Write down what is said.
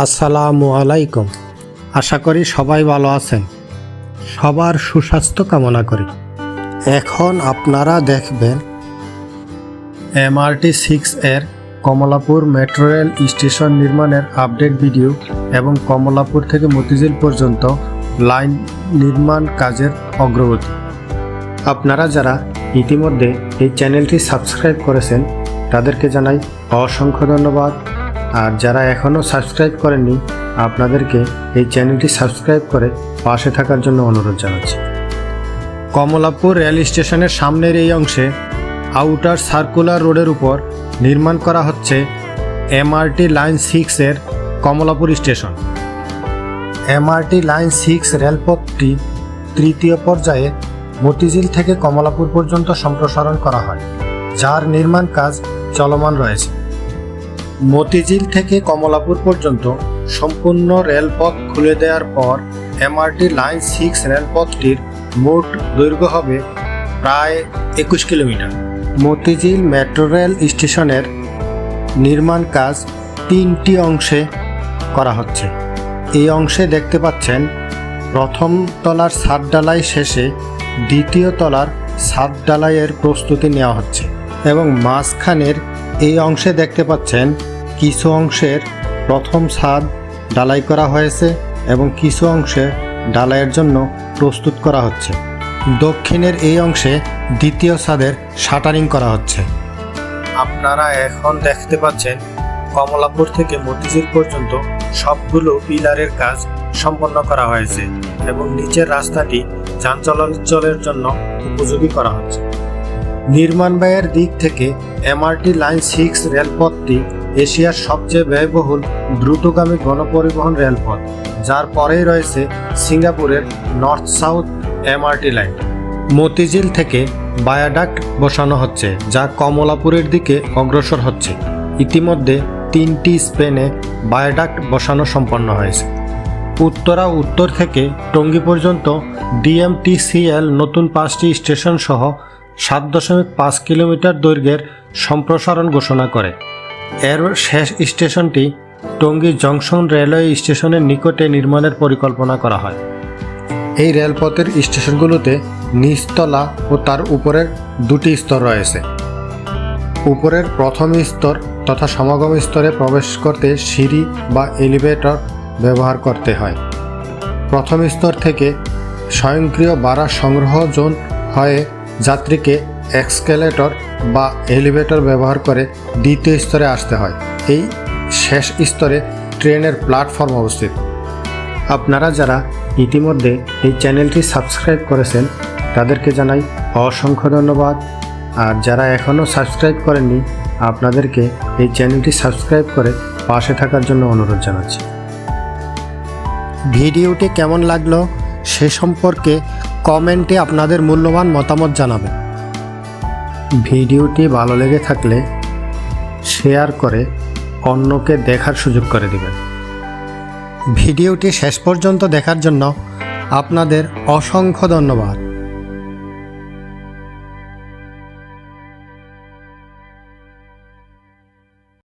আসসালামু আলাইকুম। আশা করি সবাই ভালো আছেন। সবার সুস্বাস্থ্য কামনা করি। এখন আপনারা দেখবেন, এমআরটি সিক্স এর কমলাপুর মেট্রো রেল স্টেশন নির্মাণের আপডেট ভিডিও এবং কমলাপুর থেকে মতিঝিল পর্যন্ত লাইন নির্মাণ কাজের অগ্রগতি। আপনারা যারা ইতিমধ্যে এই চ্যানেলটি সাবস্ক্রাইব করেছেন, তাদেরকে জানাই অসংখ্য ধন্যবাদ। আর যারা এখনও সাবস্ক্রাইব করেননি, আপনাদেরকে এই চ্যানেলটি সাবস্ক্রাইব করে পাশে থাকার জন্য অনুরোধ জানাচ্ছি। কমলাপুর রেল স্টেশনের সামনের এই অংশে আউটার সার্কুলার রোডের উপর নির্মাণ করা হচ্ছে এমআরটি লাইন সিক্সের Kamalapur station. MRT line six রেলপথটি তৃতীয় পর্যায়ে মতিঝিল থেকে কমলাপুর পর্যন্ত সম্প্রসারণ করা হয়, যার নির্মাণ কাজ চলমান রয়েছে। মতিঝিল থেকে কমলাপুর পর্যন্ত সম্পূর্ণ রেলপথ খুলে দেওয়ার পর এমআরটি লাইন সিক্স রেলপথটির মোট দৈর্ঘ্য হবে প্রায় একুশ কিলোমিটার। মতিঝিল মেট্রো রেল স্টেশনের নির্মাণ কাজ তিনটি অংশে করা হচ্ছে। এই অংশে দেখতে পাচ্ছেন, প্রথম তলার ছাদ ডালাই শেষে দ্বিতীয় তলার ছাদ ডালাইয়ের প্রস্তুতি নেওয়া হচ্ছে এবং মাঝখানের এই অংশে দেখতে পাচ্ছেন কিছু অংশের প্রথম ছাদ ডালাই করা হয়েছে এবং কিছু অংশে ডালাইয়ের জন্য প্রস্তুত করা হচ্ছে। দক্ষিণের এই অংশে দ্বিতীয় ছাদের শাটারিং করা হচ্ছে। আপনারা এখন দেখতে পাচ্ছেন, কমলাপুর থেকে মতিঝিল পর্যন্ত সবগুলো পিলারের কাজ সম্পন্ন করা হয়েছে এবং নিচের রাস্তাটি যান চলাচলের জন্য উপযোগী করা হচ্ছে। নির্মাণ ব্যয়ের দিক থেকে এমআরটি লাইন সিক্স রেলপথটি এশিয়ার সবচেয়ে ব্যয়বহুল দ্রুতগামী গণপরিবহন রেলপথ, যার পরেই রয়েছে সিঙ্গাপুরের north south MRT line. Motijheel থেকে বায়াডাক্ট বসানো হচ্ছে, যা কমলাপুরের দিকে অগ্রসর হচ্ছে। ইতিমধ্যে তিনটি স্পেনে বায়োডাক্ট বসানো সম্পন্ন হয়েছে। উত্তরা উত্তর থেকে টঙ্গী পর্যন্ত ডিএমটিসিএল নতুন পাঁচটি স্টেশন সহ সাত দশমিক পাঁচ কিলোমিটার দৈর্ঘ্যের সম্প্রসারণ ঘোষণা করে। এর শেষ স্টেশনটি টঙ্গী জংশন রেলওয়ে স্টেশনের নিকটে নির্মাণের পরিকল্পনা করা হয়। এই রেলপথের স্টেশনগুলোতে নিচতলা ও তার উপরের দুটি স্তর রয়েছে। উপরের প্রথম স্তর তথা সমাগম স্তরে প্রবেশ করতে সিঁড়ি বা এলিভেটর ব্যবহার করতে হয়। প্রথম স্তর থেকে স্বয়ংক্রিয় বাড়া সংগ্রহ জোন হয়ে যাত্রীকে এক্সকেলেটর বা এলিভেটর ব্যবহার করে দ্বিতীয় স্তরে আসতে হয়। এই শেষ স্তরে ট্রেনের প্ল্যাটফর্ম অবস্থিত। আপনারা যারা ইতিমধ্যে এই চ্যানেলটি সাবস্ক্রাইব করেছেন, তাদেরকে জানাই অসংখ্য ধন্যবাদ। আর যারা এখনও সাবস্ক্রাইব করেননি, আপনাদেরকে এই চ্যানেলটি সাবস্ক্রাইব করে পাশে থাকার জন্য অনুরোধ জানাচ্ছি। ভিডিওটি কেমন লাগল, সে সম্পর্কে কমেন্টে আপনাদের মূল্যবান মতামত জানাবেন। ভিডিওটি ভালো লেগে থাকলে শেয়ার করে অন্যকে দেখার সুযোগ করে দেবেন। ভিডিওটি শেষ পর্যন্ত দেখার জন্য আপনাদের অসংখ্য ধন্যবাদ।